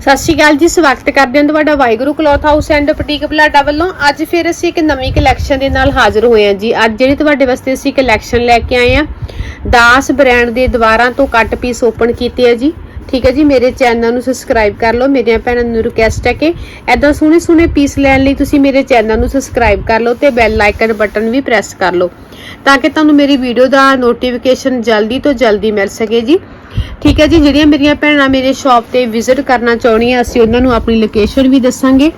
ਸਤਿ ਸ਼੍ਰੀ ਅਕਾਲ ਜੀ, ਸਵਾਗਤ ਕਰਦੇ ਹਾਂ ਤੁਹਾਡਾ Waheguru cloth house and boutique Balada ਵੱਲੋਂ। ਅੱਜ ਫਿਰ ਅਸੀਂ ਇੱਕ ਨਵੀਂ ਕਲੈਕਸ਼ਨ ਦੇ ਨਾਲ ਹਾਜ਼ਰ ਹੋਏ ਹਾਂ ਜੀ। ਅੱਜ ਜਿਹੜੀ ਤੁਹਾਡੇ ਵਾਸਤੇ ਅਸੀਂ ਕਲੈਕਸ਼ਨ ਲੈ ਕੇ ਆਏ ਹਾਂ, ਦਾਸ ਬ੍ਰਾਂਡ ਦੇ ਦੁਆਰਾਂ ਤੋਂ ਕੱਟ ਪੀਸ ਓਪਨ ਕੀਤੇ ਆ ਜੀ। ਠੀਕ ਹੈ ਜੀ, ਮੇਰੇ ਚੈਨਲ ਨੂੰ ਸਬਸਕ੍ਰਾਈਬ ਕਰ ਲਓ। ਮੇਰੀਆਂ ਭੈਣਾਂ ਨੂੰ ਰਿਕੁਐਸਟ ਹੈ ਕਿ ਐਦਾਂ ਸੋਹਣੇ ਸੋਹਣੇ ਪੀਸ ਲੈਣ ਲਈ ਤੁਸੀਂ ਮੇਰੇ ਚੈਨਲ ਨੂੰ ਸਬਸਕ੍ਰਾਈਬ ਕਰ ਲਓ ਤੇ ਬੈਲ ਆਈਕਨ ਬਟਨ ਵੀ ਪ੍ਰੈਸ ਕਰ ਲਓ। ਤਾਂ ਕਿ ਤੁਹਾਨੂੰ ਮੇਰੀ ਵੀਡੀਓ ਦਾ ਨੋਟੀਫਿਕੇਸ਼ਨ ਜਲਦੀ ਤੋਂ ਜਲਦੀ ਮਿਲ ਸਕੇ ਜੀ। ਠੀਕ ਹੈ ਜੀ, ਜਿਹੜੀਆਂ ਮੇਰੀਆਂ ਭੈਣਾਂ ਮੇਰੇ ਸ਼ਾਪ ਤੇ ਵਿਜ਼ਿਟ ਕਰਨਾ ਚਾਹੁੰਦੀਆਂ, ਅਸੀਂ ਉਹਨਾਂ ਨੂੰ ਆਪਣੀ ਲੋਕੇਸ਼ਨ ਵੀ ਦੱਸਾਂਗੇ।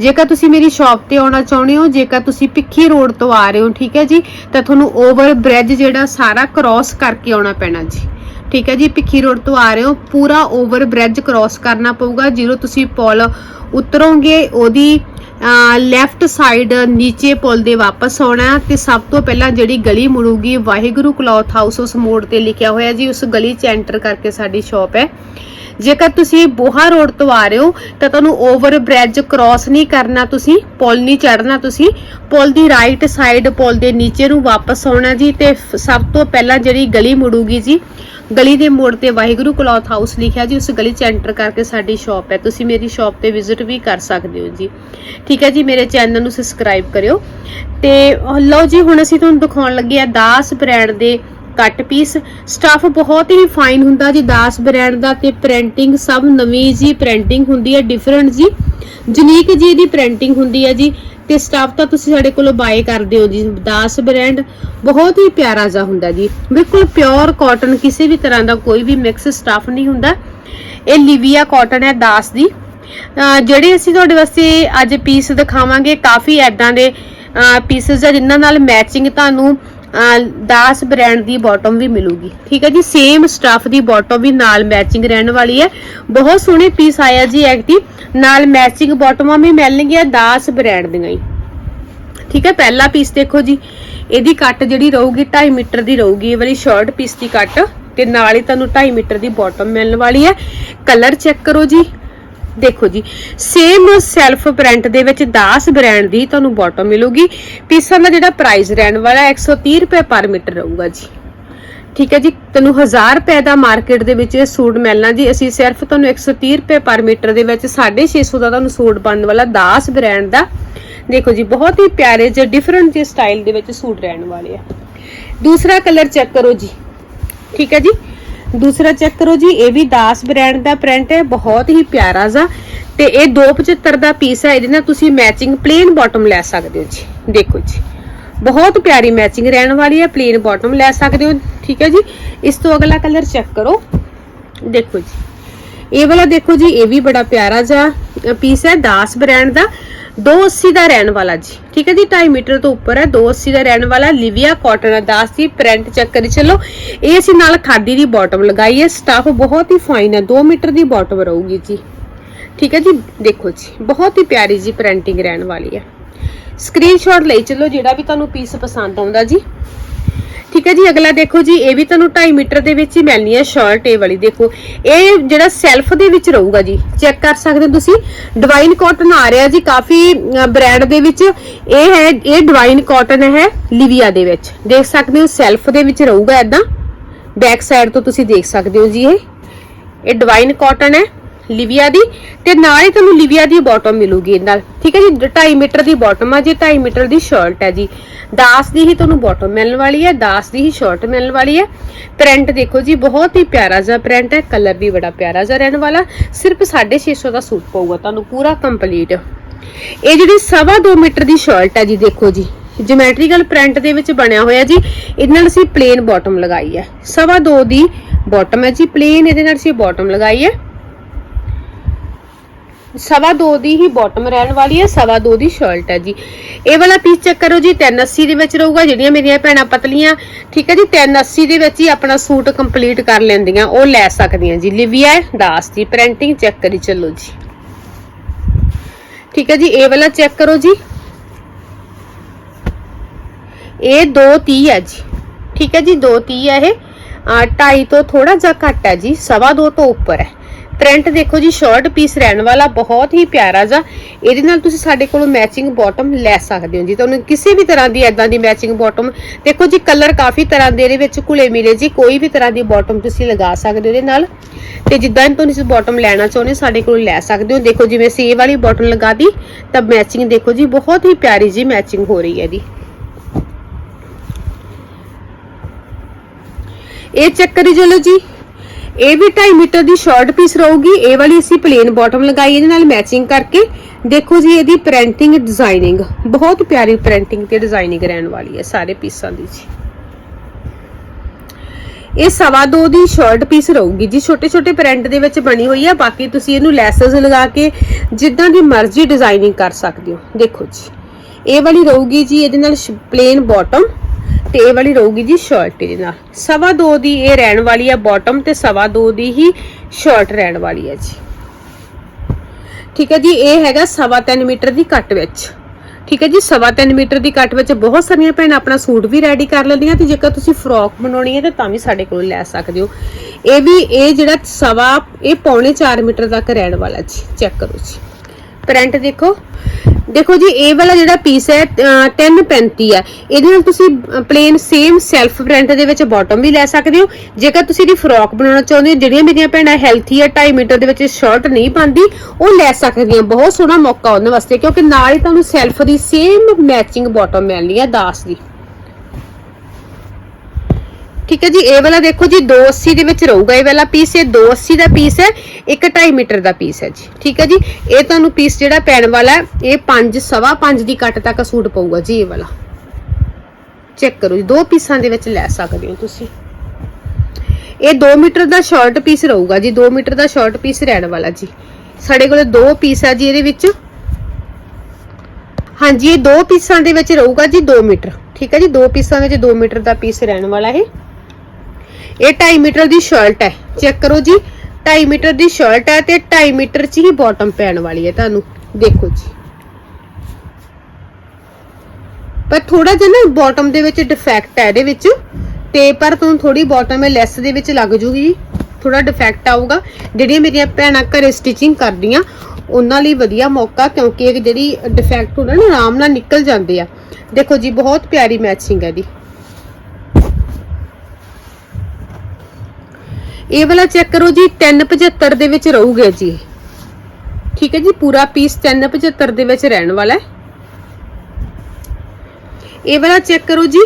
ਜੇਕਰ ਤੁਸੀਂ ਮੇਰੀ ਸ਼ਾਪ ਤੇ ਆਉਣਾ ਚਾਹੁੰਦੇ ਹੋ, ਜੇਕਰ ਤੁਸੀਂ ਭਿੱਖੀ ਰੋਡ ਤੋਂ ਆ ਰਹੇ ਹੋ, ਠੀਕ ਹੈ ਜੀ, ਤਾਂ ਤੁਹਾਨੂੰ ਓਵਰ ਬ੍ਰਿਜ ਜਿਹੜਾ ਸਾਰਾ ਕ੍ਰਾਸ ਕਰਕੇ ਆਉਣਾ ਪੈਣਾ ਜੀ। ਠੀਕ ਹੈ ਜੀ, ਭਿੱਖੀ ਰੋਡ ਤੋਂ ਆ ਰਹੇ ਹੋ, ਪੂਰਾ ਓਵਰ ਬ੍ਰਿਜ ਕ੍ਰਾਸ ਕਰਨਾ ਪਊਗਾ ਜਦੋਂ ਤੁਸੀਂ ਪੁਲ ਉਤਰੋਗੇ, ਉਹਦੀ ਲੈਫਟ ਸਾਈਡ ਨੀਚੇ ਪੁਲ ਦੇ ਵਾਪਸ ਆਉਣਾ ਹੈ ਤੇ ਸਭ ਤੋਂ ਪਹਿਲਾਂ ਜਿਹੜੀ ਗਲੀ ਮੁੜੂਗੀ ਵਾਹਿਗੁਰੂ ਕਲੌਥ ਹਾਊਸ ਉਸ ਮੋੜ ਤੇ ਲਿਖਿਆ ਹੋਇਆ ਜੀ, ਉਸ ਗਲੀ 'ਚ ਐਂਟਰ ਕਰਕੇ ਸਾਡੀ ਸ਼ਾਪ ਹੈ। ਜੇਕਰ ਤੁਸੀਂ ਬੋਹਾ ਰੋਡ ਤੋਂ ਆ ਰਹੇ ਹੋ, ਤਾਂ ਤੁਹਾਨੂੰ ਓਵਰ ਬ੍ਰਿਜ ਕ੍ਰਾਸ ਨਹੀਂ ਕਰਨਾ ਤੁਸੀਂ, ਪੁਲ ਨਹੀਂ ਚੜਨਾ ਤੁਸੀਂ। ਪੁਲ ਦੀ ਰਾਈਟ ਸਾਈਡ ਪੁਲ ਦੇ ਨੀਚੇ ਨੂੰ ਵਾਪਸ ਆਉਣਾ ਜੀ, ਤੇ ਸਭ ਤੋਂ ਪਹਿਲਾਂ ਜਿਹੜੀ ਗਲੀ ਮੁੜੂਗੀ ਜੀ ਗਲੀ ਦੇ ਮੋੜ ਤੇ ਵਾਹਿਗੁਰੂ ਕਲੌਥ ਹਾਊਸ ਲਿਖਿਆ ਜੀ, ਉਸ ਗਲੀ 'ਚ ਐਂਟਰ ਕਰਕੇ ਸਾਡੀ ਸ਼ਾਪ ਹੈ। ਤੁਸੀਂ ਮੇਰੀ ਸ਼ਾਪ ਤੇ ਵਿਜ਼ਿਟ ਵੀ ਕਰ ਸਕਦੇ ਹੋ ਜੀ। ਠੀਕ ਹੈ ਜੀ, ਮੇਰੇ ਚੈਨਲ ਨੂੰ ਸਬਸਕ੍ਰਾਈਬ ਕਰਿਓ। ਤੇ ਲਓ ਜੀ, ਹੁਣ ਅਸੀਂ ਤੁਹਾਨੂੰ ਦਿਖਾਉਣ ਲੱਗੇ ਆ ਦਾਸ ਬ੍ਰਾਂਡ ਦੇ ਕੱਟ ਪੀਸ ਸਟੱਫ ਬਹੁਤ ਹੀ ਫਾਈਨ ਹੁੰਦਾ ਜੀ, ਦਾਸ ਬ੍ਰਾਂਡ ਦਾ ਤੇ ਪ੍ਰਿੰਟਿੰਗ ਸਭ ਨਵੀਂ ਜੀ ਪ੍ਰਿੰਟਿੰਗ ਹੁੰਦੀ ਹੈ ਡਿਫਰੈਂਟ ਜੀ। ਯੂਨੀਕ ਜੀ ਇਹਦੀ ਪ੍ਰਿੰਟਿੰਗ ਹੁੰਦੀ ਹੈ ਜੀ, ਤੇ ਸਟਫ ਤਾਂ ਤੁਸੀਂ ਸਾਡੇ ਕੋਲੋਂ ਬਾਏ ਕਰਦੇ ਹੋ ਜੀ, ਦਾਸ ਬ੍ਰਾਂਡ। ਬਹੁਤ ਹੀ ਪਿਆਰਾ ਜਿਹਾ ਹੁੰਦਾ ਜੀ। ਬਿਲਕੁਲ ਪਿਓਰ ਕਾਟਨ ਕਿਸੇ ਵੀ ਤਰ੍ਹਾਂ ਦਾ ਕੋਈ ਵੀ ਮਿਕਸ ਸਟਫ ਨਹੀਂ ਹੁੰਦਾ। ਇਹ ਲਿਵੀਆ ਕਾਟਨ ਹੈ ਦਾਸ ਦੀ। ਜਿਹੜੇ ਅਸੀਂ ਤੁਹਾਡੇ ਵਾਸਤੇ ਅੱਜ ਪੀਸ ਦਿਖਾਵਾਂਗੇ, ਕਾਫੀ ਐਦਾਂ ਦੇ ਪੀਸਸ ਆ ਜਿਨ੍ਹਾਂ ਨਾਲ ਮੈਚਿੰਗ ਤੁਹਾਨੂੰ ਦਾਸ ਬ੍ਰਾਂਡ ਦੀ ਬਾਟਮ ਵੀ ਮਿਲੂਗੀ। ਠੀਕ ਹੈ ਜੀ ਸੇਮ ਸਟਫ ਦੀ ਬਾਟਮ ਵੀ ਨਾਲ ਮੈਚਿੰਗ ਰਹਿਣ ਵਾਲੀ ਹੈ। ਬਹੁਤ ਸੋਹਣੇ ਪੀਸ ਆਇਆ ਜੀ ਐਕਟੀ ਨਾਲ ਮੈਚਿੰਗ ਬਾਟਮਾਂ ਵੀ ਮਿਲਣਗੀਆਂ ਦਾਸ ਬ੍ਰਾਂਡ ਦੀਆਂ ਹੀ। ਠੀਕ ਹੈ, ਪਹਿਲਾ ਪੀਸ ਦੇਖੋ ਜੀ। ਇਹਦੀ ਕੱਟ ਜਿਹੜੀ ਰਹੂਗੀ 2.5 ਮੀਟਰ ਦੀ ਰਹੂਗੀ। ਇਹ ਵਾਲੀ ਸ਼ਰਟ ਪੀਸ ਦੀ ਕੱਟ ਤੇ ਨਾਲ ਹੀ ਤੁਹਾਨੂੰ 2.5 ਮੀਟਰ ਦੀ ਬਾਟਮ ਮਿਲਣ ਵਾਲੀ ਹੈ। ਕਲਰ ਚੈੱਕ ਕਰੋ ਜੀ। ਦੇਖੋ ਜੀ ਸੇਮ ਸੈਲਫ ਪ੍ਰਿੰਟ ਦੇ ਵਿੱਚ ਦਾਸ ਬ੍ਰਾਂਡ ਦੀ ਤੁਹਾਨੂੰ ਬਾਟਮ ਮਿਲੂਗੀ। ਪੀਸਾਂ ਦਾ ਜਿਹੜਾ ਪ੍ਰਾਈਸ ਰਹਿਣ ਵਾਲਾ ਹੈ 130 ਰੁਪਏ ਪਰ ਮੀਟਰ ਰਹੂਗਾ ਜੀ। ਠੀਕ ਹੈ ਜੀ ਤੁਹਾਨੂੰ 1000 ਰੁਪਏ ਦਾ ਮਾਰਕੀਟ ਦੇ ਵਿੱਚ ਇਹ ਸੂਟ ਮਿਲਣਾ ਜੀ। ਅਸੀਂ ਸਿਰਫ ਤੁਹਾਨੂੰ 130 ਰੁਪਏ ਪਰ ਮੀਟਰ ਦੇ ਵਿੱਚ 650 ਦਾ ਤੁਹਾਨੂੰ ਸੂਟ ਬਣਨ ਵਾਲਾ ਦਾਸ ਬ੍ਰਾਂਡ ਦਾ। ਦੇਖੋ ਜੀ, ਬਹੁਤ ਹੀ ਪਿਆਰੇ ਜਿਹੇ ਡਿਫਰੈਂਟ ਜਿਹੇ ਸਟਾਈਲ ਦੇ ਵਿੱਚ ਸੂਟ ਰਹਿਣ ਵਾਲੇ ਆ। ਦੂਸਰਾ ਕਲਰ ਚੈੱਕ ਕਰੋ ਜੀ। ਠੀਕ ਹੈ ਜੀ ਦੂਸਰਾ ਚੈੱਕ ਕਰੋ ਜੀ, ਇਹ ਵੀ ਦਾਸ ਬ੍ਰਾਂਡ ਦਾ ਪ੍ਰਿੰਟ ਹੈ, ਬਹੁਤ ਹੀ ਪਿਆਰਾ ਜਾ ਤੇ ਇਹ 275 ਦਾ ਪੀਸ ਹੈ, ਇਹਦੇ ਨਾਲ ਤੁਸੀਂ ਮੈਚਿੰਗ ਪਲੇਨ ਬਾਟਮ ਲੈ ਸਕਦੇ ਹੋ ਜੀ। ਦੇਖੋ ਜੀ, ਬਹੁਤ ਪਿਆਰੀ ਮੈਚਿੰਗ ਰਹਿਣ ਵਾਲੀ ਹੈ ਪਲੇਨ ਬਾਟਮ ਲੈ ਸਕਦੇ ਹੋ, ਠੀਕ ਹੈ ਜੀ। ਇਸ ਤੋਂ ਅਗਲਾ ਕਲਰ ਚੈੱਕ ਕਰੋ। ਦੇਖੋ ਜੀ, ਇਹ ਵਾਲਾ ਦੇਖੋ ਜੀ, ਇਹ ਵੀ ਬੜਾ ਪਿਆਰਾ ਜਿਹਾ ਪੀਸ ਹੈ, ਦਾਸ ਬ੍ਰਾਂਡ ਦਾ। 280 ਦਾ ਰਹਿਣ ਵਾਲਾ ਜੀ। ਠੀਕ ਹੈ ਜੀ 2.5 ਮੀਟਰ ਤੋਂ ਉੱਪਰ ਹੈ 280 ਦਾ ਰਹਿਣ ਵਾਲਾ ਲਿਵੀਆ ਕਾਟਨ 10 ਦੀ ਪ੍ਰਿੰਟ ਚੈੱਕ ਕਰੀ ਚੱਲੋ। ਇਹ ਅਸੀਂ ਨਾਲ ਖਾਦੀ ਦੀ ਬਾਟਮ ਲਗਾਈ ਹੈ। ਸਟਫ ਬਹੁਤ ਹੀ ਫਾਈਨ ਹੈ। 2 ਮੀਟਰ ਦੀ ਬਾਟਮ ਰਹੂਗੀ ਜੀ। ਠੀਕ ਹੈ ਜੀ, ਦੇਖੋ ਜੀ, ਬਹੁਤ ਹੀ ਪਿਆਰੀ ਜੀ ਪ੍ਰਿੰਟਿੰਗ ਰਹਿਣ ਵਾਲੀ ਹੈ। ਸਕਰੀਨਸ਼ਾਟ ਲਈ ਚੱਲੋ, ਜਿਹੜਾ ਵੀ ਤੁਹਾਨੂੰ ਪੀਸ ਪਸੰਦ ਆਉਂਦਾ ਜੀ। ਠੀਕ ਹੈ ਜੀ, ਅਗਲਾ ਦੇਖੋ ਜੀ, ਇਹ ਵੀ ਤੁਹਾਨੂੰ 2.5 ਮੀਟਰ ਦੇ ਵਿੱਚ ਹੀ ਮਿਲਣੀ ਹੈ ਸ਼ਰਟ, ਇਹ ਵਾਲੀ ਦੇਖੋ। ਇਹ ਜਿਹੜਾ ਸੈਲਫ ਦੇ ਵਿੱਚ ਰਹੂਗਾ ਜੀ, ਚੈੱਕ ਕਰ ਸਕਦੇ ਹੋ ਤੁਸੀਂ। ਡਿਵਾਈਨ ਕਾਟਨ ਆ ਰਿਹਾ ਜੀ, ਕਾਫੀ ਬ੍ਰਾਂਡ ਦੇ ਵਿੱਚ। ਇਹ ਹੈ, ਇਹ ਡਿਵਾਈਨ ਕਾਟਨ ਹੈ ਲਿਵੀਆ ਦੇ ਵਿੱਚ। ਦੇਖ ਸਕਦੇ ਹੋ, ਸੈਲਫ ਦੇ ਵਿੱਚ ਰਹੂਗਾ ਐਦਾਂ ਬੈਕ ਸਾਈਡ ਤੋਂ ਤੁਸੀਂ ਦੇਖ ਸਕਦੇ ਹੋ ਜੀ ਇਹ। ਇਹ ਡਿਵਾਈਨ ਕਾਟਨ ਹੈ। ਲਿਵੀਆ ਦੀ ਤੇ ਨਾਲ ਹੀ ਤੁਹਾਨੂੰ ਲਿਵੀਆ ਦੀ ਬਾਟਮ ਮਿਲੂਗੀ ਇਹਦੇ ਨਾਲ। ਠੀਕ ਹੈ ਜੀ? 2.5 ਮੀਟਰ ਦੀ ਬਾਟਮ ਆ ਜੀ 2.5 ਮੀਟਰ ਦੀ ਸ਼ਰਟ ਹੈ ਜੀ। 10 ਦੀ ਹੀ ਤੁਹਾਨੂੰ ਬਾਟਮ ਮਿਲਣ ਵਾਲੀ ਹੈ 10 ਦੀ ਹੀ ਸ਼ਰਟ ਮਿਲਣ ਵਾਲੀ ਹੈ। ਪ੍ਰਿੰਟ ਦੇਖੋ ਜੀ, ਬਹੁਤ ਹੀ ਪਿਆਰਾ ਜਿਹਾ ਪ੍ਰਿੰਟ ਹੈ ਕਲਰ ਵੀ ਬੜਾ ਪਿਆਰਾ ਜਿਹਾ ਰਹਿਣ ਵਾਲਾ। ਸਿਰਫ 650 ਦਾ ਸੂਟ ਪਊਗਾ ਤੁਹਾਨੂੰ, ਪੂਰਾ ਕੰਪਲੀਟ ਇਹ ਜਿਹੜੀ ਸਵਾ 2 ਮੀਟਰ ਦੀ ਸ਼ਰਟ ਹੈ ਜੀ, ਦੇਖੋ ਜੀ। ਜਿਓਮੈਟ੍ਰੀਕਲ ਪ੍ਰਿੰਟ ਦੇ ਵਿੱਚ ਬਣਿਆ ਹੋਇਆ ਜੀ, ਇਹਦੇ ਨਾਲ ਅਸੀਂ ਪਲੇਨ ਬਾਟਮ ਲਗਾਈ ਹੈ। ਸਵਾ 2 ਦੀ ਬਾਟਮ ਹੈ ਜੀ ਪਲੇਨ ਇਹਦੇ ਨਾਲ ਅਸੀਂ ਬਾਟਮ ਲਗਾਈ ਹੈ। ਸਵਾ 2 ਦੀ ਹੀ ਬਾਟਮ ਰਹਿਣ ਵਾਲੀ ਹੈ, ਸਵਾ 2 ਦੀ ਸ਼ਰਟ ਹੈ ਜੀ। ਇਹ ਵਾਲਾ ਪੀਸ ਚੈੱਕ ਕਰੋ ਜੀ 380 ਦੇ ਵਿੱਚ ਰਹੂਗਾ, ਜਿਹੜੀਆਂ ਮੇਰੀਆਂ ਭੈਣਾਂ ਪਤਲੀਆਂ, ਠੀਕ ਹੈ ਜੀ 380 ਦੇ ਵਿੱਚ ਹੀ ਆਪਣਾ ਸੂਟ ਕੰਪਲੀਟ ਕਰ ਲੈਂਦੀਆਂ, ਉਹ ਲੈ ਸਕਦੀਆਂ ਜੀ। ਲਿਵੀਆ ਦਾਸ ਦੀ ਪ੍ਰਿੰਟਿੰਗ ਚੈੱਕ ਕਰੀ ਚੱਲੋ ਜੀ। ਠੀਕ ਹੈ ਜੀ, ਇਹ ਵਾਲਾ ਚੈੱਕ ਕਰੋ ਜੀ। ਇਹ 230 ਹੈ ਜੀ। ਠੀਕ ਹੈ ਜੀ 230 ਹੈ ਇਹ। 2.5 ਤੋਂ ਥੋੜਾ ਜਿਹਾ ਘੱਟ ਹੈ ਜੀ, ਸਵਾ 2 ਤੋਂ ਉੱਪਰ ਹੈ। ਪ੍ਰਿੰਟ ਦੇਖੋ ਜੀ ਸ਼ਾਰਟ ਪੀਸ ਰਹਿਣ ਵਾਲਾ ਬਹੁਤ ਹੀ ਪਿਆਰਾ ਜਾ ਇਹਦੇ ਨਾਲ ਤੁਸੀਂ ਸਾਡੇ ਕੋਲੋਂ ਮੈਚਿੰਗ ਬਾਟਮ ਲੈ ਸਕਦੇ ਹੋ ਜੀ। ਤੁਹਾਨੂੰ ਕਿਸੇ ਵੀ ਤਰ੍ਹਾਂ ਦੀ ਐਦਾਂ ਦੀ ਮੈਚਿੰਗ ਬਾਟਮ ਦੇਖੋ ਜੀ ਕਲਰ ਕਾਫੀ ਤਰ੍ਹਾਂ ਦੇ ਇਹਦੇ ਵਿੱਚ ਘੁਲੇ ਮਿਲੇ ਜੀ। ਕੋਈ ਵੀ ਤਰ੍ਹਾਂ ਦੀ ਬਾਟਮ ਤੁਸੀਂ ਲਗਾ ਸਕਦੇ ਹੋ ਇਹਦੇ ਨਾਲ। ਤੇ ਜਿੱਦਾਂ ਹੀ ਤੁਸੀਂ ਬਾਟਮ ਲੈਣਾ ਚਾਹੁੰਦੇ ਹੋ, ਸਾਡੇ ਕੋਲ ਲੈ ਸਕਦੇ ਹੋ। ਦੇਖੋ ਜਿਵੇਂ ਸੇ ਵਾਲੀ ਬਾਟਮ ਲਗਾ ਦੀ ਤਾਂ ਮੈਚਿੰਗ ਦੇਖੋ ਜੀ ਬਹੁਤ ਹੀ ਪਿਆਰੀ ਜੀ ਮੈਚਿੰਗ ਹੋ ਰਹੀ ਹੈ ਇਹਦੀ ਇਹ ਚੈੱਕ ਕਰੀ ਚਲੋ ਜੀ ਇਹ ਵੀ 2.5 ਮੀਟਰ ਦੀ ਸ਼ਾਰਟ ਪੀਸ ਰਹੂਗੀ। ਇਹ ਵਾਲੀ ਅਸੀਂ ਪਲੇਨ ਬਾਟਮ ਲਗਾਈ, ਇਹਦੇ ਨਾਲ ਮੈਚਿੰਗ ਕਰਕੇ। ਦੇਖੋ ਜੀ, ਇਹਦੀ ਪ੍ਰਿੰਟਿੰਗ ਡਿਜ਼ਾਈਨਿੰਗ ਬਹੁਤ ਪਿਆਰੀ ਪ੍ਰਿੰਟਿੰਗ ਤੇ ਡਿਜ਼ਾਈਨਿੰਗ ਰਹਿਣ ਵਾਲੀ ਹੈ ਸਾਰੇ ਪੀਸਾਂ ਦੀ ਜੀ। ਇਹ ਸਵਾ ਦੋ ਦੀ ਸ਼ਾਰਟ ਪੀਸ ਰਹੂਗੀ ਜੀ। ਛੋਟੇ ਛੋਟੇ ਪ੍ਰਿੰਟ ਦੇ ਵਿੱਚ ਬਣੀ ਹੋਈ ਹੈ ਬਾਕੀ ਤੁਸੀਂ ਇਹਨੂੰ ਲੈਸਸ ਲਗਾ ਕੇ ਜਿੱਦਾਂ ਦੀ ਮਰਜ਼ੀ ਡਿਜ਼ਾਈਨਿੰਗ ਕਰ ਸਕਦੇ ਹੋ। ਦੇਖੋ ਜੀ, ਇਹ ਵਾਲੀ ਰਹੂਗੀ ਜੀ, ਇਹਦੇ ਨਾਲ ਪਲੇਨ ਬਾਟਮ ਤੇ ਇਹ ਵਾਲੀ ਰਹੂਗੀ ਜੀ ਸ਼ਾਰਟ ਇਹਦੇ ਨਾਲ। ਸਵਾ ਦੋ ਦੀ ਇਹ ਰਹਿਣ ਵਾਲੀ ਹੈ ਬਾਟਮ ਤੇ ਸਵਾ ਦੋ ਦੀ ਹੀ ਸ਼ਾਰਟ ਰਹਿਣ ਵਾਲੀ ਹੈ ਜੀ। ਠੀਕ ਹੈ ਜੀ, ਇਹ ਹੈਗਾ ਸਵਾ ਤਿੰਨ ਮੀਟਰ ਦੀ ਕੱਟ ਵਿੱਚ। ਠੀਕ ਹੈ ਜੀ, ਸਵਾ ਤਿੰਨ ਮੀਟਰ ਦੀ ਕੱਟ ਵਿੱਚ ਬਹੁਤ ਸਾਰੀਆਂ ਭੈਣਾਂ ਆਪਣਾ ਸੂਟ ਵੀ ਰੈਡੀ ਕਰ ਲੈਂਦੀਆਂ ਤੇ ਜੇਕਰ ਤੁਸੀਂ ਫਰੋਕ ਬਣਾਉਣੀ ਹੈ ਤਾਂ ਤਾਂ ਵੀ ਸਾਡੇ ਕੋਲ ਲੈ ਸਕਦੇ ਹੋ। ਇਹ ਵੀ ਇਹ ਜਿਹੜਾ ਸਵਾ, ਇਹ ਪੌਣੇ 4 ਮੀਟਰ ਤੱਕ ਰਹਿਣ ਵਾਲਾ ਜੀ। ਚੈੱਕ ਕਰੋ ਜੀ। ਪ੍ਰਿੰਟ ਦੇਖੋ। ਦੇਖੋ ਜੀ ਇਹ ਵਾਲਾ ਜਿਹੜਾ ਪੀਸ ਹੈ ਅਹ, 335 ਹੈ। ਇਹਦੇ ਨਾਲ ਤੁਸੀਂ ਪਲੇਨ ਸੇਮ ਸੈਲਫ ਪ੍ਰਿੰਟ ਦੇ ਵਿੱਚ ਬਾਟਮ ਵੀ ਲੈ ਸਕਦੇ ਹੋ। ਜੇਕਰ ਤੁਸੀਂ ਇਹਦੀ ਫਰੋਕ ਬਣਾਉਣਾ ਚਾਹੁੰਦੇ ਹੋ ਜਿਹੜੀਆਂ ਮੇਰੀਆਂ ਭੈਣਾਂ ਹੈਲਥੀ ਹੈ 2.5 ਮੀਟਰ ਦੇ ਵਿੱਚ ਸ਼ਰਟ ਨਹੀਂ ਪਾਉਂਦੀ ਉਹ ਲੈ ਸਕਦੀਆਂ। ਬਹੁਤ ਸੋਹਣਾ ਮੌਕਾ ਉਹਨਾਂ ਵਾਸਤੇ ਕਿਉਂਕਿ ਨਾਲ ਹੀ ਤੁਹਾਨੂੰ ਸੈਲਫ ਦੀ ਸੇਮ ਮੈਚਿੰਗ ਬਾਟਮ ਮਿਲਣੀ ਹੈ ਦਾਸ ਦੀ। ਠੀਕ ਹੈ ਜੀ, ਇਹ ਵਾਲਾ ਦੇਖੋ ਜੀ 280 ਦੇ ਵਿੱਚ ਰਹੂਗਾ ਇਹ ਵਾਲਾ ਪੀਸ ਇਹ 280 ਦਾ ਪੀਸ ਹੈ, ਇੱਕ 2.5 ਮੀਟਰ ਦਾ ਪੀਸ ਹੈ ਜੀ, ਠੀਕ ਹੈ ਜੀ। ਇਹ ਤੁਹਾਨੂੰ ਪੀਸ ਜਿਹੜਾ ਪੈਣ ਵਾਲਾ ਇਹ 5 ਸਵਾ 5 ਦੀ ਕੱਟ ਤੱਕ ਸੂਟ ਪਊਗਾ ਜੀ ਇਹ ਵਾਲਾ। ਚੈੱਕ ਕਰੋ ਜੀ, ਦੋ ਪੀਸਾਂ ਦੇ ਵਿੱਚ ਲੈ ਸਕਦੇ ਹੋ ਤੁਸੀਂ। ਇਹ 2 ਮੀਟਰ ਦਾ ਸ਼ਾਰਟ ਪੀਸ ਰਹੂਗਾ ਜੀ 2 ਮੀਟਰ ਦਾ ਸ਼ਾਰਟ ਪੀਸ ਰਹਿਣ ਵਾਲਾ ਜੀ। ਸਾਡੇ ਕੋਲ ਦੋ ਪੀਸ ਹੈ ਜੀ ਇਹਦੇ ਵਿੱਚ। ਹਾਂਜੀ, ਇਹ ਦੋ ਪੀਸਾਂ ਦੇ ਵਿੱਚ ਰਹੂਗਾ ਜੀ 2 ਮੀਟਰ। ਠੀਕ ਹੈ ਜੀ, ਦੋ ਪੀਸਾਂ ਦੇ ਵਿੱਚ 2 ਮੀਟਰ ਦਾ ਪੀਸ ਰਹਿਣ ਵਾਲਾ ਹੈ ਇਹ 2.5 ਮੀਟਰ ਦੀ ਸ਼ਰਟ ਹੈ। ਚੈੱਕ ਕਰੋ ਜੀ 2.5 ਮੀਟਰ ਦੀ ਸ਼ਰਟ ਹੈ ਤੇ 2.5 ਮੀਟਰ ਚ ਹੀ ਬਾਟਮ ਪੈਣ ਵਾਲੀ ਹੈ ਤੁਹਾਨੂੰ। ਦੇਖੋ ਜੀ। ਪਰ ਥੋੜਾ ਜਿਹਾ ਨਾ ਬਾਟਮ ਦੇ ਵਿੱਚ ਡਿਫੈਕਟ ਹੈ ਇਹਦੇ ਵਿੱਚ। ਤੇ ਪਰ ਤੁਹਾਨੂੰ ਥੋੜੀ ਬਾਟਮ ਹੈ ਲੈਸ ਦੇ ਵਿੱਚ ਲੱਗ ਜੂਗੀ। ਥੋੜਾ ਡਿਫੈਕਟ ਆਊਗਾ। ਜਿਹੜੀਆਂ ਮੇਰੀਆਂ ਭੈਣਾਂ ਘਰੇ ਸਟਿਚਿੰਗ ਕਰਦੀਆਂ, ਉਹਨਾਂ ਲਈ ਵਧੀਆ ਮੌਕਾ ਕਿਉਂਕਿ ਇਹ ਜਿਹੜੀ ਡਿਫੈਕਟ ਹੁੰਦਾ ਨਾ, ਆਰਾਮ ਨਾਲ ਨਿਕਲ ਜਾਂਦੇ ਆ। ਦੇਖੋ ਜੀ, ਬਹੁਤ ਪਿਆਰੀ ਮੈਚਿੰਗ ਹੈ ਦੀ ਇਹ ਵਾਲਾ ਚੈੱਕ ਕਰੋ ਜੀ 375 ਦੇ ਵਿੱਚ ਰਹੂਗਾ ਜੀ। ਠੀਕ ਹੈ ਜੀ, ਪੂਰਾ ਪੀਸ 375 ਦੇ ਵਿੱਚ ਰਹਿਣ ਵਾਲਾ ਹੈ। ਇਹ ਵਾਲਾ ਚੈੱਕ ਕਰੋ ਜੀ।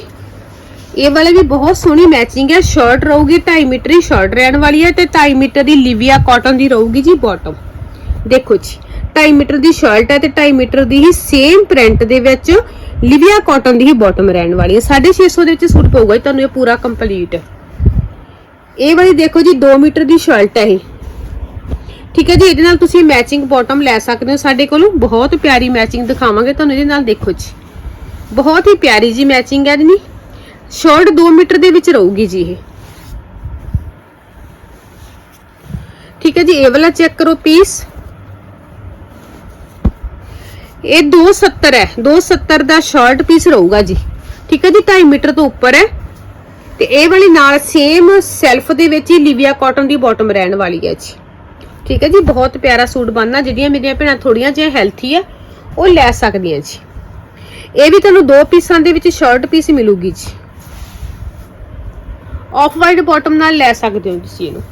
ਇਹ ਵਾਲੇ ਵੀ ਬਹੁਤ ਸੋਹਣੀ ਮੈਚਿੰਗ ਹੈ ਸ਼ਰਟ ਰਹੂਗੀ 2.5 ਮੀਟਰ ਦੀ ਸ਼ਰਟ ਰਹਿਣ ਵਾਲੀ ਹੈ ਤੇ 2.5 ਮੀਟਰ ਦੀ ਲਿਵੀਆ ਕਾਟਨ ਦੀ ਰਹੂਗੀ ਜੀ ਬਾਟਮ ਦੇਖੋ ਜੀ 2.5 ਮੀਟਰ ਦੀ ਸ਼ਰਟ ਹੈ ਤੇ 2.5 ਮੀਟਰ ਦੀ ਹੀ ਸੇਮ ਪ੍ਰਿੰਟ ਦੇ ਵਿੱਚ ਲਿਵੀਆ ਕਾਟਨ ਦੀ ਹੀ ਬਾਟਮ ਰਹਿਣ ਵਾਲੀ ਹੈ। 650 ਦੇ ਵਿੱਚ ਸੂਟ ਪਊਗਾ ਜੀ, ਤੁਹਾਨੂੰ ਇਹ ਪੂਰਾ ਕੰਪਲੀਟ ਇਹ ਵਾਲੀ ਦੇਖੋ ਜੀ 2 ਮੀਟਰ ਦੀ ਸ਼ਰਟ ਹੈ ਇਹ। ਠੀਕ ਹੈ ਜੀ, ਇਹਦੇ ਨਾਲ ਤੁਸੀਂ ਮੈਚਿੰਗ ਬਾਟਮ ਲੈ ਸਕਦੇ ਹੋ। ਸਾਡੇ ਕੋਲੋਂ ਬਹੁਤ ਪਿਆਰੀ ਮੈਚਿੰਗ ਦਿਖਾਵਾਂਗੇ ਤੁਹਾਨੂੰ, ਇਹਦੇ ਨਾਲ ਦੇਖੋ ਜੀ। ਬਹੁਤ ਹੀ ਪਿਆਰੀ ਜੀ ਮੈਚਿੰਗ ਹੈ ਜੀ ਸ਼ਾਰਟ 2 ਮੀਟਰ ਦੇ ਵਿੱਚ ਰਹੂਗੀ ਜੀ ਇਹ। ਠੀਕ ਹੈ ਜੀ, ਇਹ ਵਾਲਾ ਚੈੱਕ ਕਰੋ ਪੀਸ ਇਹ 270 ਹੈ 270 ਦਾ ਸ਼ਾਰਟ ਪੀਸ ਰਹੂਗਾ ਜੀ। ਠੀਕ ਹੈ ਜੀ 2.5 ਮੀਟਰ ਤੋਂ ਉੱਪਰ ਹੈ। ਤੇ ਇਹ ਵਾਲੀ ਨਾਲ ਸੇਮ ਸੈਲਫ ਦੇ ਵਿੱਚ ਹੀ ਲਿਵੀਆ ਕਾਟਨ ਦੀ ਬਾਟਮ ਰਹਿਣ ਵਾਲੀ ਹੈ ਜੀ। ਠੀਕ ਹੈ ਜੀ, ਬਹੁਤ ਪਿਆਰਾ ਸੂਟ ਬਣਨਾ, ਜਿਹੜੀਆਂ ਮੇਰੀਆਂ ਭੈਣਾਂ ਥੋੜੀਆਂ ਜਿਹੀਆਂ ਹੈਲਥੀ ਆ, ਉਹ ਲੈ ਸਕਦੀਆਂ ਜੀ। ਇਹ ਵੀ ਤੁਹਾਨੂੰ ਦੋ ਪੀਸਾਂ ਦੇ ਵਿੱਚ ਸ਼ਰਟ ਪੀਸ ਮਿਲੂਗੀ ਜੀ। ਆਫ ਵਾਈਟ ਬਾਟਮ ਨਾਲ ਲੈ ਸਕਦੇ ਹੋ ਤੁਸੀਂ ਇਹਨੂੰ।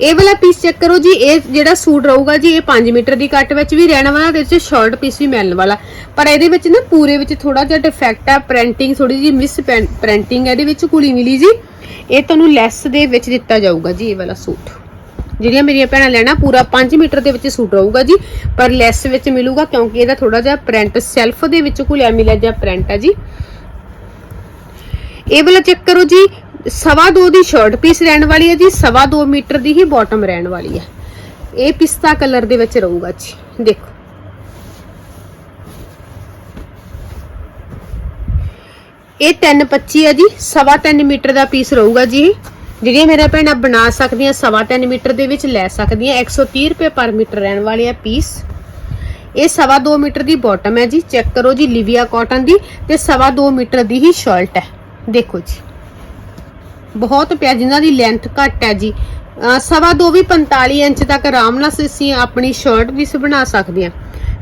ਇਹ ਵਾਲਾ ਪੀਸ ਚੈੱਕ ਕਰੋ ਜੀ, ਇਹ ਜਿਹੜਾ ਸੂਟ ਰਹੂਗਾ ਜੀ, ਇਹ 5 ਮੀਟਰ ਦੀ ਕੱਟ ਵਿੱਚ ਵੀ ਰਹਿਣ ਵਾਲਾ ਤੇ ਇਹ ਸ਼ਾਰਟ ਪੀਸ ਵੀ ਮਿਲਣ ਵਾਲਾ। ਪਰ ਇਹਦੇ ਵਿੱਚ ਨਾ ਪੂਰੇ ਵਿੱਚ ਥੋੜਾ ਜਿਹਾ ਡਿਫੈਕਟ ਹੈ ਪ੍ਰਿੰਟਿੰਗ ਥੋੜੀ ਜੀ ਮਿਸ ਪ੍ਰਿੰਟਿੰਗ ਇਹਦੇ ਵਿੱਚ ਕੁਲੀ ਮਿਲੀ ਜੀ। ਇਹ ਤੁਹਾਨੂੰ ਲੈਸ ਦੇ ਵਿੱਚ ਦਿੱਤਾ ਜਾਊਗਾ ਜੀ ਇਹ ਵਾਲਾ ਸੂਟ। ਜਿਹੜੀਆਂ ਮੇਰੀਆਂ ਭੈਣਾਂ ਲੈਣਾ, ਪੂਰਾ 5 ਮੀਟਰ ਦੇ ਵਿੱਚ ਸੂਟ ਰਹੂਗਾ ਜੀ, ਪਰ ਲੈਸ ਵਿੱਚ ਮਿਲੂਗਾ ਕਿਉਂਕਿ ਇਹਦਾ ਥੋੜਾ ਜਿਹਾ ਪ੍ਰਿੰਟ ਸੈਲਫ ਦੇ ਵਿੱਚ ਘੁਲਿਆ ਮਿਲਿਆ ਜਿਹਾ ਪ੍ਰਿੰਟ ਹੈ ਜੀ। ਇਹ ਵਾਲਾ ਚੈੱਕ ਕਰੋ ਜੀ ਸਵਾ ਦੋ ਦੀ ਸ਼ਰਟ ਪੀਸ ਰਹਿਣ ਵਾਲੀ ਹੈ ਜੀ, ਸਵਾ ਦੋ ਮੀਟਰ ਦੀ ਹੀ ਬਾਟਮ ਰਹਿਣ ਵਾਲੀ ਹੈ। ਇਹ ਪਿਸਤਾ ਕਲਰ ਦੇ ਵਿੱਚ ਰਹੂਗਾ ਜੀ, ਦੇਖੋ। ਇਹ 325 ਹੈ ਜੀ, ਸਵਾ 3 ਮੀਟਰ ਦਾ ਪੀਸ ਰਹੂਗਾ ਜੀ ਜਿਹੜੀਆਂ ਮੇਰਾ ਭੈਣਾਂ ਬਣਾ ਸਕਦੀਆਂ, ਸਵਾ 3 ਮੀਟਰ ਦੇ ਵਿੱਚ ਲੈ ਸਕਦੀਆਂ 130 ਰੁਪਏ ਪਰ ਮੀਟਰ ਰਹਿਣ ਵਾਲੇ ਆ ਪੀਸ ਇਹ ਸਵਾ 2 ਮੀਟਰ ਦੀ ਬਾਟਮ ਹੈ ਜੀ, ਚੈੱਕ ਕਰੋ ਜੀ, ਲਿਵੀਆ ਕਾਟਨ ਦੀ ਤੇ ਸਵਾ 2 ਮੀਟਰ ਦੀ ਹੀ ਸ਼ਰਟ ਹੈ। ਦੇਖੋ ਜੀ। ਬਹੁਤ ਪਿਆ, ਜਿਨ੍ਹਾਂ ਦੀ ਲੈਂਥ ਘੱਟ ਹੈ ਜੀ। ਸਵਾ ਦੋ ਵੀ 45 ਇੰਚ ਤੱਕ ਆਰਾਮ ਨਾਲ ਅਸੀਂ ਆਪਣੀ ਸ਼ਰਟ ਵੀ ਬਣਾ ਸਕਦੇ ਹਾਂ।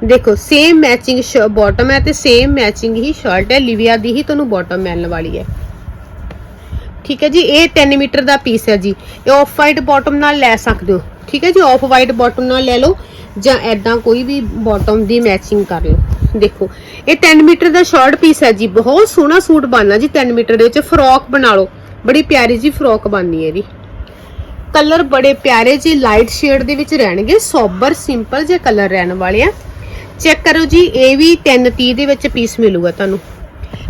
ਦੇਖੋ ਸੇਮ ਮੈਚਿੰਗ ਬਾਟਮ ਹੈ ਤੇ ਸੇਮ ਮੈਚਿੰਗ ਹੀ ਸ਼ਰਟ ਹੈ। ਲਿਵੀਆ ਦੀ ਹੀ ਤੁਹਾਨੂੰ ਬਾਟਮ ਮਿਲਣ ਵਾਲੀ ਹੈ। ਠੀਕ ਹੈ ਜੀ, ਇਹ 3 ਮੀਟਰ ਦਾ ਪੀਸ ਹੈ ਜੀ। ਇਹ ਆਫ ਵਾਈਟ ਬਾਟਮ ਨਾਲ ਲੈ ਸਕਦੇ ਹੋ। ਠੀਕ ਹੈ ਜੀ ਆਫ ਵਾਈਟ ਬਾਟਮ ਨਾਲ ਲੈ ਲਓ, ਜਾਂ ਐਦਾਂ ਕੋਈ ਵੀ ਬਾਟਮ ਦੀ ਮੈਚਿੰਗ ਕਰ ਲਓ। ਦੇਖੋ, ਇਹ 3 ਮੀਟਰ ਦਾ ਸ਼ਾਰਟ ਪੀਸ ਹੈ ਜੀ। ਬਹੁਤ ਸੋਹਣਾ ਸੂਟ ਬਣਨਾ ਜੀ 3 ਮੀਟਰ ਦੇ ਵਿੱਚ। ਫਰੋਕ ਬਣਾ ਲਓ। ਬੜੀ ਪਿਆਰੀ ਜੀ ਫਰੋਕ ਬਣਨੀ ਹੈ ਇਹਦੀ। ਕਲਰ ਬੜੇ ਪਿਆਰੇ ਜੀ ਲਾਈਟ ਸ਼ੇਡ ਦੇ ਵਿੱਚ ਰਹਿਣਗੇ, ਸੋਬਰ ਸਿੰਪਲ ਜੇ ਕਲਰ ਰਹਿਣ ਵਾਲੇ ਆ। ਚੈੱਕ ਕਰੋ ਜੀ, ਇਹ ਵੀ 330 ਦੇ ਵਿੱਚ ਪੀਸ ਮਿਲੂਗਾ ਤੁਹਾਨੂੰ।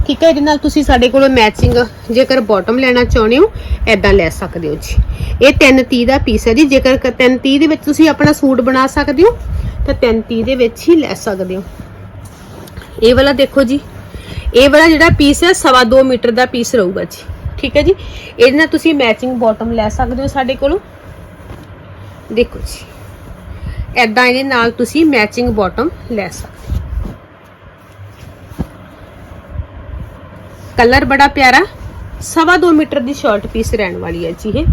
ਠੀਕ ਹੈ, ਇਹਦੇ ਨਾਲ ਤੁਸੀਂ ਸਾਡੇ ਕੋਲੋਂ ਮੈਚਿੰਗ ਜੇਕਰ ਬਾਟਮ ਲੈਣਾ ਚਾਹੁੰਦੇ ਹੋ ਐਦਾਂ ਲੈ ਸਕਦੇ ਹੋ ਜੀ। ਇਹ 330 ਦਾ ਪੀਸ ਹੈ ਜੀ, ਜੇਕਰ 330 ਦੇ ਵਿੱਚ ਤੁਸੀਂ ਆਪਣਾ ਸੂਟ ਬਣਾ ਸਕਦੇ ਹੋ, ਤਾਂ 330 ਦੇ ਵਿੱਚ ਹੀ ਲੈ ਸਕਦੇ ਹੋ। ਇਹ ਵਾਲਾ ਦੇਖੋ ਜੀ, ਇਹ ਵਾਲਾ ਜਿਹੜਾ ਪੀਸ ਹੈ, ਸਵਾ 2 ਮੀਟਰ ਦਾ ਪੀਸ ਰਹੂਗਾ ਜੀ। ਠੀਕ ਹੈ ਜੀ। ਇਹਦੇ ਨਾਲ ਤੁਸੀਂ ਮੈਚਿੰਗ ਬਾਟਮ ਲੈ ਸਕਦੇ ਹੋ ਸਾਡੇ ਕੋਲੋਂ। ਦੇਖੋ ਜੀ। ਐਦਾਂ ਇਹਦੇ ਨਾਲ ਤੁਸੀਂ ਮੈਚਿੰਗ ਬਾਟਮ ਲੈ ਸਕਦੇ ਕਲਰ ਬੜਾ ਪਿਆਰਾ। ਸਵਾ 2 ਮੀਟਰ ਦੀ ਸ਼ਾਰਟ ਪੀਸ ਰਹਿਣ ਵਾਲੀ ਹੈ ਜੀ ਇਹ।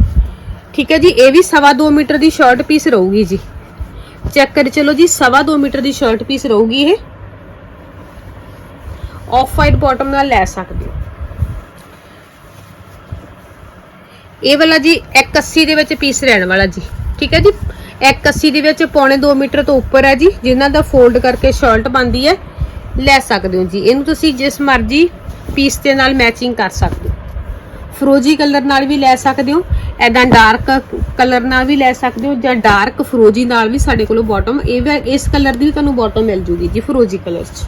ਠੀਕ ਹੈ ਜੀ। ਇਹ ਵੀ ਸਵਾ 2 ਮੀਟਰ ਦੀ ਸ਼ਾਰਟ ਪੀਸ ਰਹੂਗੀ ਜੀ। ਚੈੱਕ ਕਰ ਚਲੋ ਜੀ। ਸਵਾ 2 ਮੀਟਰ ਦੀ ਸ਼ਾਰਟ ਪੀਸ ਰਹੂਗੀ ਇਹ। ਆਫ ਵਾਈਟ ਬਾਟਮ ਨਾਲ ਲੈ ਸਕਦੇ ਹੋ। ਇਹ ਵਾਲਾ ਜੀ 180 ਦੇ ਵਿੱਚ ਪੀਸ ਰਹਿਣ ਵਾਲਾ ਜੀ। ਠੀਕ ਹੈ ਜੀ? 180 ਦੇ ਵਿੱਚ ਪੌਣੇ 2 ਮੀਟਰ ਤੋਂ ਉੱਪਰ ਹੈ ਜੀ, ਜਿਨ੍ਹਾਂ ਦਾ ਫੋਲਡ ਕਰਕੇ ਸ਼ਰਟ ਬਣਦੀ ਹੈ। ਲੈ ਸਕਦੇ ਹੋ ਜੀ। ਇਹਨੂੰ ਤੁਸੀਂ ਜਿਸ ਮਰਜ਼ੀ ਪੀਸ ਦੇ ਨਾਲ ਮੈਚਿੰਗ ਕਰ ਸਕਦੇ ਹੋ। ਫਰੋਜੀ ਕਲਰ ਨਾਲ ਵੀ ਲੈ ਸਕਦੇ ਹੋ ਐਦਾਂ ਡਾਰਕ ਕਲਰ ਨਾਲ ਵੀ ਲੈ ਸਕਦੇ ਹੋ, ਜਾਂ ਡਾਰਕ ਫਰੋਜੀ ਨਾਲ ਵੀ ਸਾਡੇ ਕੋਲੋਂ ਬਾਟਮ ਇਹ ਵੀ ਇਸ ਕਲਰ ਦੀ ਵੀ ਤੁਹਾਨੂੰ ਬਾਟਮ ਮਿਲ ਜੂਗੀ ਜੀ ਫਰੋਜੀ ਕਲਰ 'ਚ।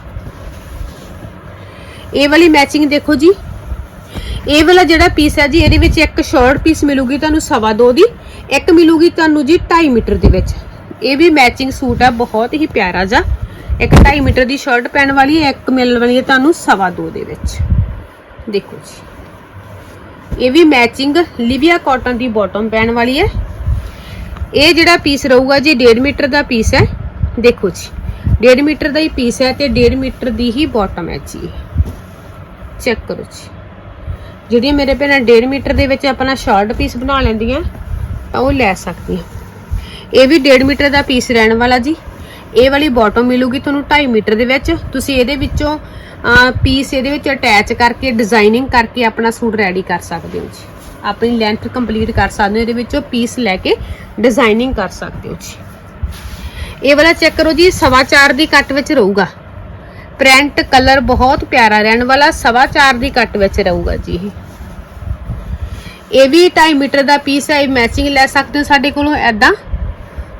ਇਹ ਵਾਲੀ ਮੈਚਿੰਗ ਦੇਖੋ ਜੀ ਇਹ ਵਾਲਾ ਜਿਹੜਾ ਪੀਸ ਹੈ ਜੀ, ਇਹਦੇ ਵਿੱਚ ਇੱਕ ਸ਼ਾਰਟ ਪੀਸ ਮਿਲੂਗੀ ਤੁਹਾਨੂੰ ਸਵਾ ਦੋ ਦੀ, ਇੱਕ ਮਿਲੂਗੀ ਤੁਹਾਨੂੰ ਜੀ 2.5 ਮੀਟਰ ਦੇ ਵਿੱਚ। ਇਹ ਵੀ ਮੈਚਿੰਗ ਸੂਟ ਹੈ ਬਹੁਤ ਹੀ ਪਿਆਰਾ ਜਿਹਾ। ਇੱਕ 2.5 ਮੀਟਰ ਦੀ ਸ਼ਰਟ ਪੈਣ ਵਾਲੀ ਹੈ, ਇੱਕ ਮਿਲਣ ਵਾਲੀ ਹੈ ਤੁਹਾਨੂੰ ਸਵਾ ਦੋ ਦੇ ਵਿੱਚ। ਦੇਖੋ ਜੀ। ਇਹ ਵੀ ਮੈਚਿੰਗ ਲਿਵੀਆ ਕਾਟਨ ਦੀ ਬਾਟਮ ਪੈਣ ਵਾਲੀ ਹੈ। ਇਹ ਜਿਹੜਾ ਪੀਸ ਰਹੂਗਾ ਜੀ 1.5 ਮੀਟਰ ਦਾ ਪੀਸ ਹੈ। ਦੇਖੋ ਜੀ। 1.5 ਮੀਟਰ ਦਾ ਹੀ ਪੀਸ ਹੈ ਤੇ 1.5 ਮੀਟਰ ਦੀ ਹੀ ਬਾਟਮ ਹੈ ਜੀ ਚੈੱਕ ਕਰੋ ਜੀ। ਜਿਹੜੀਆਂ ਮੇਰੇ ਭੈਣਾਂ 1.5 ਮੀਟਰ ਦੇ ਵਿੱਚ ਆਪਣਾ ਸ਼ਾਰਟ ਪੀਸ ਬਣਾ ਲੈਂਦੀਆਂ, ਤਾਂ ਉਹ ਲੈ ਸਕਦੀਆਂ। ਇਹ ਵੀ 1.5 ਮੀਟਰ ਦਾ ਪੀਸ ਰਹਿਣ ਵਾਲਾ ਜੀ। ਇਹ ਵਾਲੀ ਬਾਟਮ ਮਿਲੂਗੀ ਤੁਹਾਨੂੰ 2.5 ਮੀਟਰ ਦੇ ਵਿੱਚ। ਤੁਸੀਂ ਇਹਦੇ ਵਿੱਚੋਂ ਪੀਸ ਇਹਦੇ ਵਿੱਚ ਅਟੈਚ ਕਰਕੇ ਡਿਜ਼ਾਈਨਿੰਗ ਕਰਕੇ ਆਪਣਾ ਸੂਟ ਰੈਡੀ ਕਰ ਸਕਦੇ ਹੋ ਜੀ। ਆਪਣੀ ਲੈਂਥ ਕੰਪਲੀਟ ਕਰ ਸਕਦੇ ਹੋ, ਇਹਦੇ ਵਿੱਚੋਂ ਪੀਸ ਲੈ ਕੇ ਡਿਜ਼ਾਈਨਿੰਗ ਕਰ ਸਕਦੇ ਹੋ ਜੀ। ਇਹ ਵਾਲਾ ਚੈੱਕ ਕਰੋ ਜੀ, ਸਵਾ ਚਾਰ ਦੀ ਕੱਟ ਵਿੱਚ ਰਹੂਗਾ। ਪ੍ਰਿੰਟ ਕਲਰ ਬਹੁਤ ਪਿਆਰਾ ਰਹਿਣ ਵਾਲਾ, ਸਵਾ ਚਾਰ ਦੀ ਕੱਟ ਵਿੱਚ ਰਹੂਗਾ ਜੀ ਇਹ। ਵੀ 2.5 ਮੀਟਰ ਦਾ ਪੀਸ ਹੈ, ਇਹ ਮੈਚਿੰਗ ਲੈ ਸਕਦੇ ਹੋ ਸਾਡੇ ਕੋਲੋਂ? ਐਦਾਂ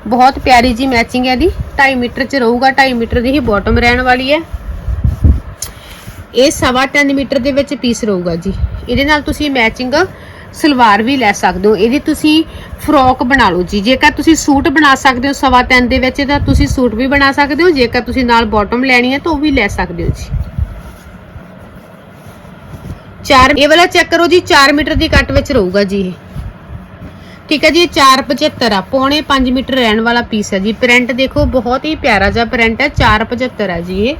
ਬਹੁਤ ਪਿਆਰੀ ਜੀ ਮੈਚਿੰਗ ਹੈ ਇਹਦੀ। 2.5 ਮੀਟਰ ਚ ਰਹੂਗਾ 2.5 ਮੀਟਰ ਦੀ ਹੀ ਬਾਟਮ ਰਹਿਣ ਵਾਲੀ ਹੈ। ਇਹ ਸਵਾ 3 ਮੀਟਰ ਦੇ ਵਿੱਚ ਪੀਸ ਰਹੂਗਾ ਜੀ। ਇਹਦੇ ਨਾਲ ਤੁਸੀਂ ਮੈਚਿੰਗ ਸਲਵਾਰ ਵੀ ਲੈ ਸਕਦੇ ਹੋ। ਇਹਦੀ ਤੁਸੀਂ ਫਰੋਕ ਬਣਾ ਲਓ ਜੀ। ਜੇਕਰ ਤੁਸੀਂ ਸੂਟ ਬਣਾ ਸਕਦੇ ਹੋ ਸਵਾ 3 ਦੇ ਵਿੱਚ, ਤਾਂ ਤੁਸੀਂ ਸੂਟ ਵੀ ਬਣਾ ਸਕਦੇ ਹੋ। ਜੇਕਰ ਤੁਸੀਂ ਨਾਲ ਬਾਟਮ ਲੈਣੀ ਹੈ, ਤਾਂ ਉਹ ਵੀ ਲੈ ਸਕਦੇ ਹੋ ਜੀ। ਚਾਰ, ਇਹ ਵਾਲਾ ਚੈੱਕ ਕਰੋ ਜੀ 4 ਮੀਟਰ ਦੀ ਕੱਟ ਵਿੱਚ ਰਹੂਗਾ ਜੀ ਇਹ। ਠੀਕ ਹੈ ਜੀ, ਇਹ 475 ਆ। ਪੌਣੇ 5 ਮੀਟਰ ਰਹਿਣ ਵਾਲਾ ਪੀਸ ਹੈ ਜੀ। ਪ੍ਰਿੰਟ ਦੇਖੋ, ਬਹੁਤ ਹੀ ਪਿਆਰਾ ਜਿਹਾ ਪ੍ਰਿੰਟ ਹੈ। 475 ਆ ਜੀ ਇਹ।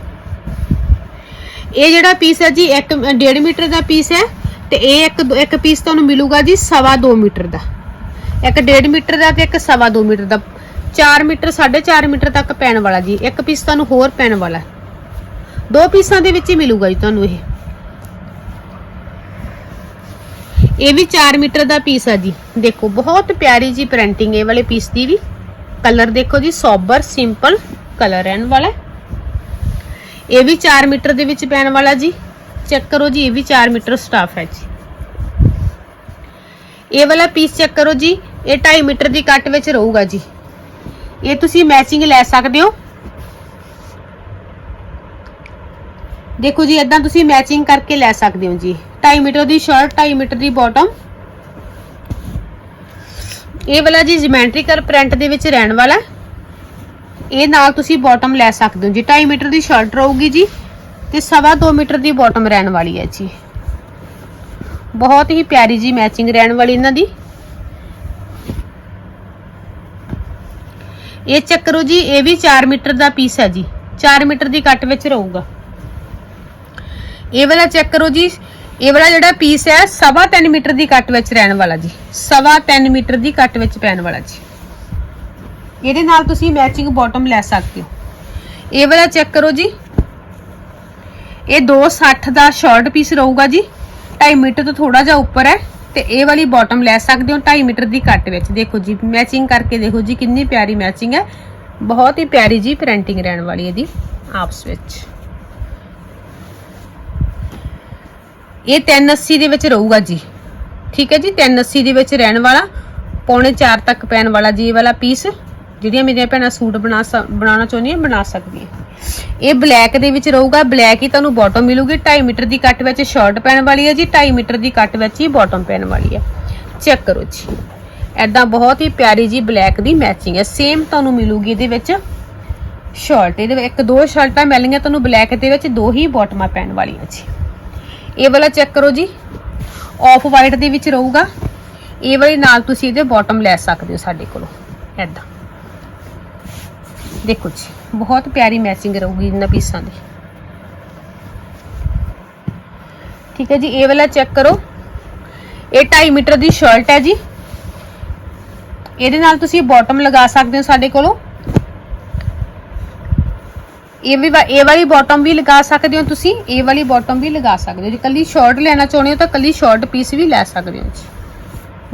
ਇਹ ਜਿਹੜਾ ਪੀਸ ਹੈ ਜੀ 1 1.5 ਮੀਟਰ ਦਾ ਪੀਸ ਹੈ। ਤੇ ਇਹ ਇੱਕ ਇੱਕ ਪੀਸ ਤੁਹਾਨੂੰ ਮਿਲੂਗਾ ਜੀ ਸਵਾ 2 ਮੀਟਰ ਦਾ। ਇੱਕ 1.5 ਮੀਟਰ ਦਾ ਤੇ ਇੱਕ ਸਵਾ 2 ਮੀਟਰ ਦਾ। 4 ਮੀਟਰ 4.5 ਮੀਟਰ ਤੱਕ ਪੈਣ ਵਾਲਾ ਜੀ। ਇੱਕ ਪੀਸ ਤੁਹਾਨੂੰ ਹੋਰ ਪੈਣ ਵਾਲਾ। ਦੋ ਪੀਸਾਂ ਦੇ ਵਿੱਚ ਹੀ ਮਿਲੂਗਾ ਜੀ ਤੁਹਾਨੂੰ ਇਹ। ਇਹ ਵੀ 4 ਮੀਟਰ ਦਾ ਪੀਸ ਆ ਜੀ। ਦੇਖੋ, ਬਹੁਤ ਪਿਆਰੀ ਜੀ ਪ੍ਰਿੰਟਿੰਗ ਇਹ ਵਾਲੇ ਪੀਸ ਦੀ ਵੀ। ਕਲਰ ਦੇਖੋ ਜੀ, ਸੋਬਰ ਸਿੰਪਲ ਕਲਰ ਰਹਿਣ ਵਾਲਾ। ਇਹ ਵੀ 4 ਮੀਟਰ ਦੇ ਵਿੱਚ ਪੈਣ ਵਾਲਾ ਜੀ। ਚੈੱਕ ਕਰੋ ਜੀ, ਇਹ ਵੀ 4 ਮੀਟਰ ਸਟਾਫ ਹੈ ਜੀ। ਇਹ ਵਾਲਾ ਪੀਸ ਚੈੱਕ ਕਰੋ ਜੀ, ਇਹ 2.5 ਮੀਟਰ ਦੀ ਕੱਟ ਵਿੱਚ ਰਹੂਗਾ ਜੀ। ਇਹ ਤੁਸੀਂ ਮੈਚਿੰਗ ਲੈ ਸਕਦੇ ਹੋ। ਦੇਖੋ ਜੀ ਇਦਾਂ ਤੁਸੀਂ ਮੈਚਿੰਗ ਕਰਕੇ ਲੈ ਸਕਦੇ ਹੋ ਜੀ। 2.5 ਮੀਟਰ ਦੀ ਸ਼ਰਟ 2.5 ਮੀਟਰ ਦੀ ਬਾਟਮ ਇਹ ਵਾਲਾ ਜੀ ਜਿਮੈਂਟ੍ਰੀਕਲ ਪ੍ਰਿੰਟ ਦੇ ਵਿੱਚ ਰਹਿਣ ਵਾਲਾ। ਇਹ ਨਾਲ ਤੁਸੀਂ ਬਾਟਮ ਲੈ ਸਕਦੇ ਹੋ ਜੀ। 2.5 ਮੀਟਰ ਦੀ ਸ਼ਰਟ ਰਹੂਗੀ ਜੀ। ਤੇ ਸਵਾ 2 ਮੀਟਰ ਦੀ ਬਾਟਮ ਰਹਿਣ ਵਾਲੀ ਹੈ ਜੀ। ਬਹੁਤ ਹੀ ਪਿਆਰੀ ਜੀ ਮੈਚਿੰਗ ਰਹਿਣ ਵਾਲੀ ਇਹਨਾਂ ਦੀ। ਇਹ ਚੱਕਰੋ ਜੀ, ਇਹ ਵੀ 4 ਮੀਟਰ ਦਾ ਪੀਸ ਹੈ ਜੀ। 4 ਮੀਟਰ ਦੀ ਕੱਟ ਵਿੱਚ ਰਹੂਗਾ। ਇਹ ਵਾਲਾ ਚੈੱਕ ਕਰੋ ਜੀ, ਇਹ ਵਾਲਾ ਜਿਹੜਾ ਪੀਸ ਹੈ, ਸਵਾ 3 ਮੀਟਰ ਦੀ ਕੱਟ ਵਿੱਚ ਰਹਿਣ ਵਾਲਾ ਜੀ। ਸਵਾ 3 ਮੀਟਰ ਦੀ ਕੱਟ ਵਿੱਚ ਪੈਣ ਵਾਲਾ ਜੀ। ਇਹਦੇ ਨਾਲ ਤੁਸੀਂ ਮੈਚਿੰਗ ਬਾਟਮ ਲੈ ਸਕਦੇ ਹੋ। ਇਹ ਵਾਲਾ ਚੈੱਕ ਕਰੋ ਜੀ ਇਹ 260 ਦਾ ਸ਼ਾਰਟ ਪੀਸ ਰਹੂਗਾ ਜੀ। 2.5 ਮੀਟਰ ਤੋਂ ਥੋੜਾ ਜਿਹਾ ਉੱਪਰ ਹੈ ਤੇ ਇਹ ਵਾਲੀ ਬਾਟਮ ਲੈ ਸਕਦੇ ਹੋ 2.5 ਮੀਟਰ ਦੀ ਕੱਟ ਵਿੱਚ। ਦੇਖੋ ਜੀ ਮੈਚਿੰਗ ਕਰਕੇ ਦੇਖੋ ਜੀ, ਕਿੰਨੀ ਪਿਆਰੀ ਮੈਚਿੰਗ ਹੈ। ਬਹੁਤ ਹੀ ਪਿਆਰੀ ਜੀ ਪ੍ਰਿੰਟਿੰਗ ਰਹਿਣ ਵਾਲੀ ਇਹਦੀ, ਆਪਸ ਵਿੱਚ। ਇਹ 380 ਦੇ ਵਿੱਚ ਰਹੂਗਾ ਜੀ। ਠੀਕ ਹੈ ਜੀ 380 ਦੇ ਵਿੱਚ ਰਹਿਣ ਵਾਲਾ, ਪੌਣੇ 4 ਤੱਕ ਪੈਣ ਵਾਲਾ ਜੀ ਇਹ ਵਾਲਾ ਪੀਸ ਜਿਹੜੀਆਂ ਮੇਰੀਆਂ ਭੈਣਾਂ ਸੂਟ ਬਣਾ ਸ- ਬਣਾਉਣਾ ਚਾਹੁੰਦੀਆਂ ਬਣਾ ਸਕਦੀਆਂ ਇਹ ਬਲੈਕ ਦੇ ਵਿੱਚ ਰਹੂਗਾ ਬਲੈਕ ਹੀ ਤੁਹਾਨੂੰ ਬਾਟਮ ਮਿਲੂਗੀ 2.5 ਮੀਟਰ ਦੀ ਕੱਟ ਵਿੱਚ ਸ਼ਰਟ ਪੈਣ ਵਾਲੀ ਹੈ ਜੀ 2.5 ਮੀਟਰ ਦੀ ਕੱਟ ਵਿੱਚ ਹੀ ਬਾਟਮ ਪੈਣ ਵਾਲੀ ਹੈ। ਚੈੱਕ ਕਰੋ ਜੀ। ਐਦਾਂ ਬਹੁਤ ਹੀ ਪਿਆਰੀ ਜੀ ਬਲੈਕ ਦੀ ਮੈਚਿੰਗ ਹੈ। ਸੇਮ ਤੁਹਾਨੂੰ ਮਿਲੂਗੀ ਇਹਦੇ ਵਿੱਚ ਸ਼ਰਟ ਇਹਦੇ ਵਿੱਚ ਇੱਕ ਦੋ ਸ਼ਰਟਾਂ ਮਿਲਣਗੀਆਂ ਤੁਹਾਨੂੰ ਬਲੈਕ ਦੇ ਵਿੱਚ, ਦੋ ਹੀ ਬਾਟਮਾਂ ਪੈਣ ਵਾਲੀਆਂ ਜੀ। ਇਹ ਵਾਲਾ ਚੈੱਕ ਕਰੋ ਜੀ। ਆਫ ਵਾਈਟ ਦੇ ਵਿੱਚ ਰਹੂਗਾ। ਇਹ ਵਾਲੀ ਨਾਲ ਤੁਸੀਂ ਇਹਦੇ ਬਾਟਮ ਲੈ ਸਕਦੇ ਹੋ ਸਾਡੇ ਕੋਲੋਂ। ਐਦਾਂ ਦੇਖੋ ਜੀ, ਬਹੁਤ ਪਿਆਰੀ ਮੈਚਿੰਗ ਰਹੂਗੀ ਇਹਨਾਂ ਪੀਸਾਂ ਦੀ। ਠੀਕ ਹੈ ਜੀ, ਇਹ ਵਾਲਾ ਚੈੱਕ ਕਰੋ। ਇਹ 2.5 ਮੀਟਰ ਦੀ ਸ਼ਰਟ ਹੈ ਜੀ। ਇਹਦੇ ਨਾਲ ਤੁਸੀਂ ਬਾਟਮ ਲਗਾ ਸਕਦੇ ਹੋ ਸਾਡੇ ਕੋਲੋਂ। ਇਹ ਵੀ ਵਾ- ਇਹ ਵਾਲੀ ਬਾਟਮ ਵੀ ਲਗਾ ਸਕਦੇ ਹੋ ਤੁਸੀਂ, ਇਹ ਵਾਲੀ ਬਾਟਮ ਵੀ ਲਗਾ ਸਕਦੇ ਹੋ ਜੇ। ਕੱਲੀ ਸ਼ਾਰਟ ਲੈਣਾ ਚਾਹੁੰਦੇ ਹੋ ਤਾਂ ਕੱਲੀ ਸ਼ਾਰਟ ਪੀਸ ਵੀ ਲੈ ਸਕਦੇ ਹੋ ਜੀ।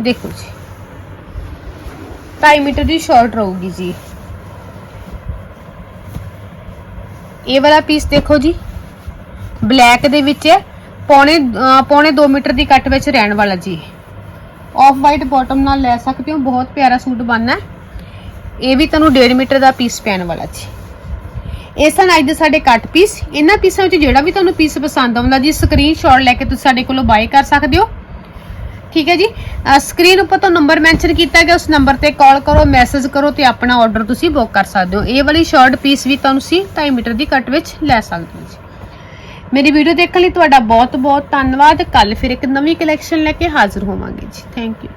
ਦੇਖੋ ਜੀ। 2.5 ਮੀਟਰ ਦੀ ਸ਼ਾਰਟ ਰਹੂਗੀ ਜੀ। ਇਹ ਵਾਲਾ ਪੀਸ ਦੇਖੋ ਜੀ। ਬਲੈਕ ਦੇ ਵਿੱਚ ਹੈ। ਪੌਣੇ ਪੌਣੇ 2 ਮੀਟਰ ਦੀ ਕੱਟ ਵਿੱਚ ਰਹਿਣ ਵਾਲਾ ਜੀ ਆਫ ਵਾਈਟ ਬਾਟਮ ਨਾਲ ਲੈ ਸਕਦੇ ਹੋ। ਬਹੁਤ ਪਿਆਰਾ ਸੂਟ ਬਣਨਾ ਇਹ ਵੀ ਤੁਹਾਨੂੰ 1.5 ਮੀਟਰ ਦਾ ਪੀਸ ਪੈਣ ਵਾਲਾ ਜੀ। ਇਹ ਸਨ ਅੱਜ ਦੇ ਸਾਡੇ ਕੱਟ ਪੀਸ ਇਹਨਾਂ ਪੀਸਾਂ ਵਿੱਚ ਜਿਹੜਾ ਵੀ ਤੁਹਾਨੂੰ ਪੀਸ ਪਸੰਦ ਆਉਂਦਾ ਜੀ ਸਕਰੀਨਸ਼ਾਟ ਲੈ ਕੇ ਤੁਸੀਂ ਸਾਡੇ ਕੋਲੋਂ ਬਾਏ ਕਰ ਸਕਦੇ ਹੋ। ਠੀਕ ਹੈ ਜੀ। ਸਕਰੀਨ ਉੱਪਰ ਤੋਂ ਨੰਬਰ ਮੈਂਸ਼ਨ ਕੀਤਾ ਗਿਆ, ਉਸ ਨੰਬਰ ਤੇ ਕਾਲ ਕਰੋ ਮੈਸੇਜ ਕਰੋ ਤੇ ਆਪਣਾ ਆਰਡਰ ਤੁਸੀਂ ਬੁੱਕ ਕਰ ਸਕਦੇ ਹੋ। ਇਹ ਵਾਲੀ ਸ਼ਾਰਟ ਪੀਸ ਵੀ ਤੁਹਾਨੂੰ ਸੀ 2.5 ਮੀਟਰ ਦੀ ਕੱਟ ਵਿੱਚ ਲੈ ਸਕਦੇ ਹੋ ਜੀ। ਮੇਰੀ ਵੀਡੀਓ ਦੇਖਣ ਲਈ ਤੁਹਾਡਾ ਬਹੁਤ ਬਹੁਤ ਧੰਨਵਾਦ। ਕੱਲ ਫਿਰ ਇੱਕ ਨਵੀਂ ਕਲੈਕਸ਼ਨ ਲੈ ਕੇ ਹਾਜ਼ਰ ਹੋਵਾਂਗੇ ਜੀ। Thank you